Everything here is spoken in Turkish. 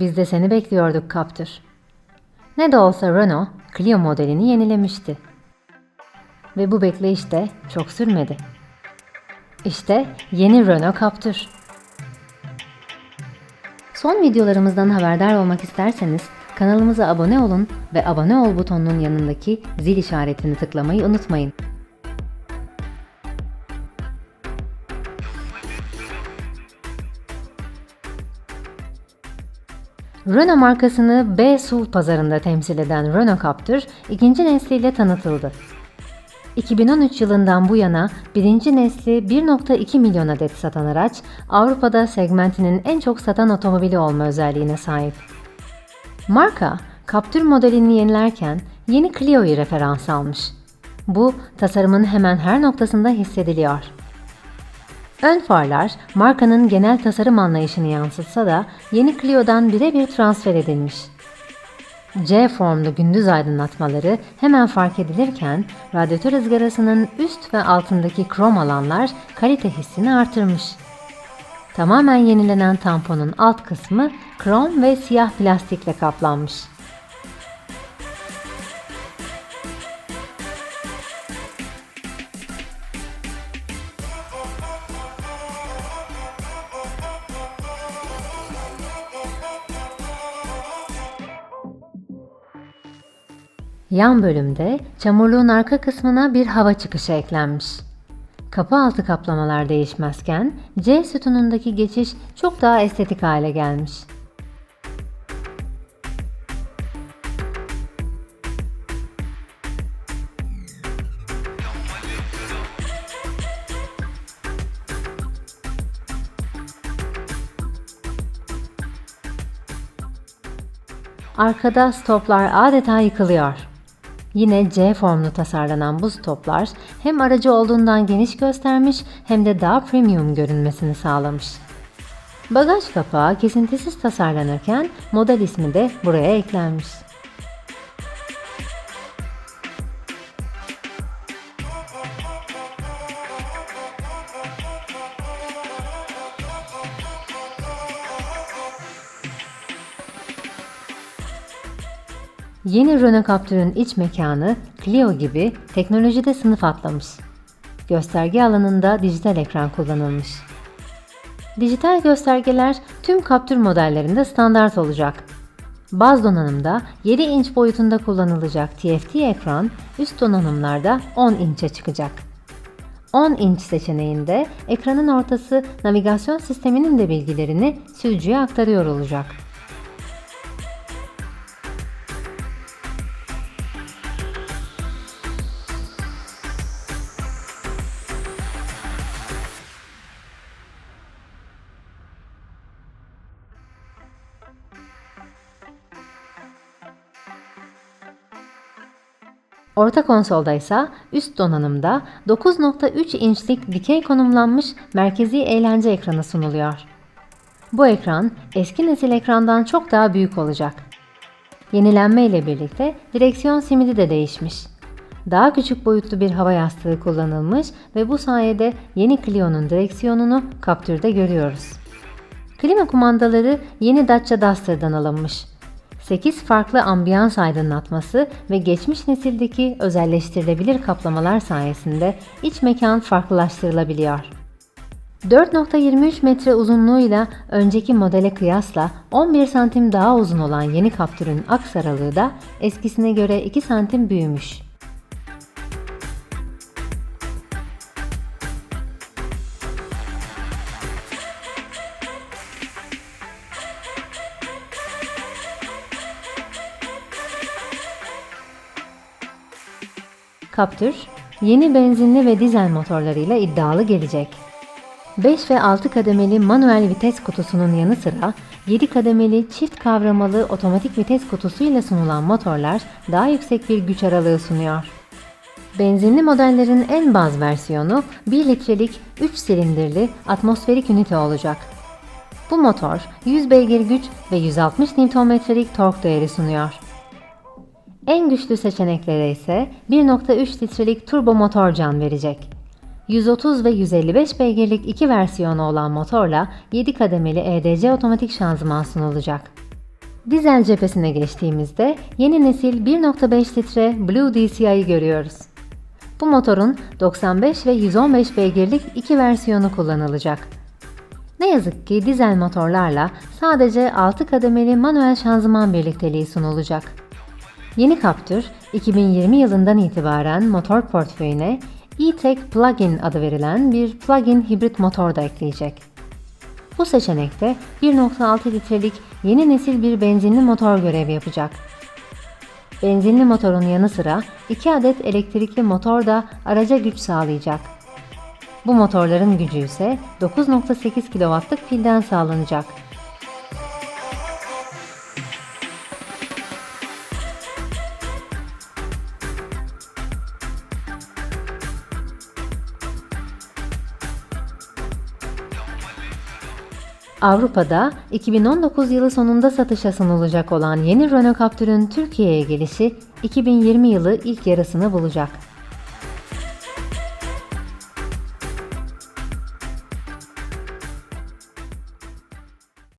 Biz de seni bekliyorduk Captur. Ne de olsa Renault, Clio modelini yenilemişti. Ve bu bekleyiş de çok sürmedi. İşte yeni Renault Captur. Son videolarımızdan haberdar olmak isterseniz kanalımıza abone olun ve abone ol butonunun yanındaki zil işaretini tıklamayı unutmayın. Renault markasını B-SUV pazarında temsil eden Renault Captur ikinci nesliyle tanıtıldı. 2013 yılından bu yana birinci nesli 1.2 milyon adet satan araç Avrupa'da segmentinin en çok satan otomobili olma özelliğine sahip. Marka, Captur modelini yenilerken yeni Clio'yu referans almış. Bu tasarımın hemen her noktasında hissediliyor. Ön farlar markanın genel tasarım anlayışını yansıtsa da yeni Clio'dan birebir transfer edilmiş. C formlu gündüz aydınlatmaları hemen fark edilirken radyatör ızgarasının üst ve altındaki krom alanlar kalite hissini artırmış. Tamamen yenilenen tamponun alt kısmı krom ve siyah plastikle kaplanmış. Yan bölümde çamurluğun arka kısmına bir hava çıkışı eklenmiş. Kapı altı kaplamalar değişmezken C sütunundaki geçiş çok daha estetik hale gelmiş. Arkada stoplar adeta yıkılıyor. Yine C formlu tasarlanan bu stoplar hem aracı olduğundan geniş göstermiş hem de daha premium görünmesini sağlamış. Bagaj kapağı kesintisiz tasarlanırken model ismi de buraya eklenmiş. Yeni Renault Captur'un iç mekanı Clio gibi teknolojide sınıf atlamış. Gösterge alanında dijital ekran kullanılmış. Dijital göstergeler tüm Captur modellerinde standart olacak. Baz donanımda 7 inç boyutunda kullanılacak TFT ekran üst donanımlarda 10 inçe çıkacak. 10 inç seçeneğinde ekranın ortası navigasyon sisteminin de bilgilerini sürücüye aktarıyor olacak. Orta konsolda ise üst donanımda 9.3 inçlik dikey konumlanmış merkezi eğlence ekranı sunuluyor. Bu ekran eski nesil ekrandan çok daha büyük olacak. Yenilenme ile birlikte direksiyon simidi de değişmiş. Daha küçük boyutlu bir hava yastığı kullanılmış ve bu sayede yeni Clio'nun direksiyonunu Captur'da görüyoruz. Klima kumandaları yeni Dacia Duster'dan alınmış. 8 farklı ambiyans aydınlatması ve geçmiş nesildeki özelleştirilebilir kaplamalar sayesinde iç mekan farklılaştırılabiliyor. 4.23 metre uzunluğuyla önceki modele kıyasla 11 santim daha uzun olan yeni Captur'un aks aralığı da eskisine göre 2 santim büyümüş. Captur, yeni benzinli ve dizel motorlarıyla iddialı gelecek. 5 ve 6 kademeli manuel vites kutusunun yanı sıra 7 kademeli çift kavramalı otomatik vites kutusuyla sunulan motorlar daha yüksek bir güç aralığı sunuyor. Benzinli modellerin en baz versiyonu 1 litrelik 3 silindirli atmosferik ünite olacak. Bu motor 100 beygir güç ve 160 Nm'lik tork değeri sunuyor. En güçlü seçeneklere ise 1.3 litrelik turbo motor can verecek. 130 ve 155 beygirlik iki versiyonu olan motorla 7 kademeli EDC otomatik şanzıman sunulacak. Dizel cephesine geçtiğimizde yeni nesil 1.5 litre Blue DCI'yi görüyoruz. Bu motorun 95 ve 115 beygirlik iki versiyonu kullanılacak. Ne yazık ki dizel motorlarla sadece 6 kademeli manuel şanzıman birlikteliği sunulacak. Yeni Captur, 2020 yılından itibaren motor portföyüne E-Tech Plug-in adı verilen bir plug-in hibrit motor da ekleyecek. Bu seçenekte 1.6 litrelik yeni nesil bir benzinli motor görev yapacak. Benzinli motorun yanı sıra 2 adet elektrikli motor da araca güç sağlayacak. Bu motorların gücü ise 9.8 kW'lık pilden sağlanacak. Avrupa'da 2019 yılı sonunda satışa sunulacak olan yeni Renault Captur'un Türkiye'ye gelişi 2020 yılı ilk yarısını bulacak.